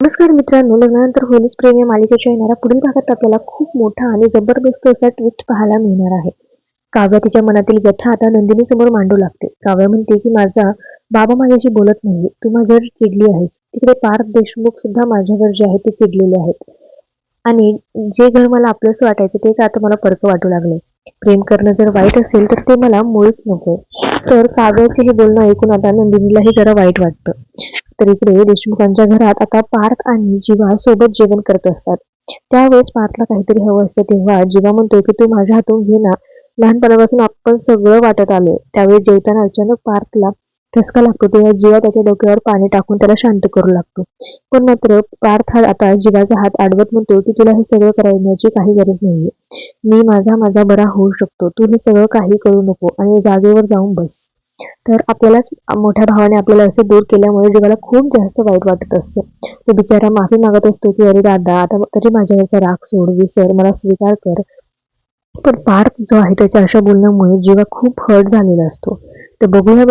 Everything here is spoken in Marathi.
नमस्कार मित्रांनो लग्नानंतर होलीच प्रेम या मालिकेच्या येणाऱ्या पुढील भागात आपल्याला खूप मोठा आणि जबरदस्त असा ट्विस्ट पाहायला मिळणार आहे. काव्या तिच्या मनातील व्यथा आता नंदिनी समोर मांडू लागते. काव्या म्हणते की माझा बाबा माझ्याशी बोलत नाही तू माझ्यावर चिडली आहेस. तिकडे पार्थ देशमुख सुद्धा माझ्यावर जे आहे ते चिडलेले आहेत. आणि जे घर मला आपलंच वाटायचं तेच आता मला परक वाटू लागले प्रेम करणं जर वाईट असेल तर ते मला मुळीच नको. तर काव्याचे हे बोलणं ऐकून आता नंदिनीलाही जरा वाईट वाटतं. तर इकडे देशमुखांच्या घरात आता पार्थ आणि जीवा सोबत जेवण करत असतात. त्यावेळेस पार्थला काहीतरी हवं असतं तेव्हा जीवा म्हणतो की तू माझ्या हातून घे ना. लहानपणापासून आपण सगळं वाटत आलोय. त्यावेळी जेवताना अचानक पार्थला ठसका लागतो तेव्हा जीवा त्याच्या डोक्यावर पाणी टाकून त्याला शांत करू लागतो. पण मात्र पार्थ हा आता जीवाचा हात आडवत म्हणतो की तुला हे सगळं करण्याची काही गरज नाहीये. मी माझा माझा बरा होऊ शकतो. तू हे सगळं काही करू नको आणि जागेवर जाऊन बस. तर आपल्यालाच मोठ्या भावाने आपल्याला असं दूर केल्यामुळे जीवाला खूप जास्त वाईट वाटत असते. तो बिचारा माफी मागत असतो की अरे दादा आता तरी माझ्यावरचा राग सोड विसर मला स्वीकार कर. पण पार्थ जो आहे त्याच्या अशा बोलण्यामुळे जीवा खूप हर्ट झालेला असतो. तर बघूया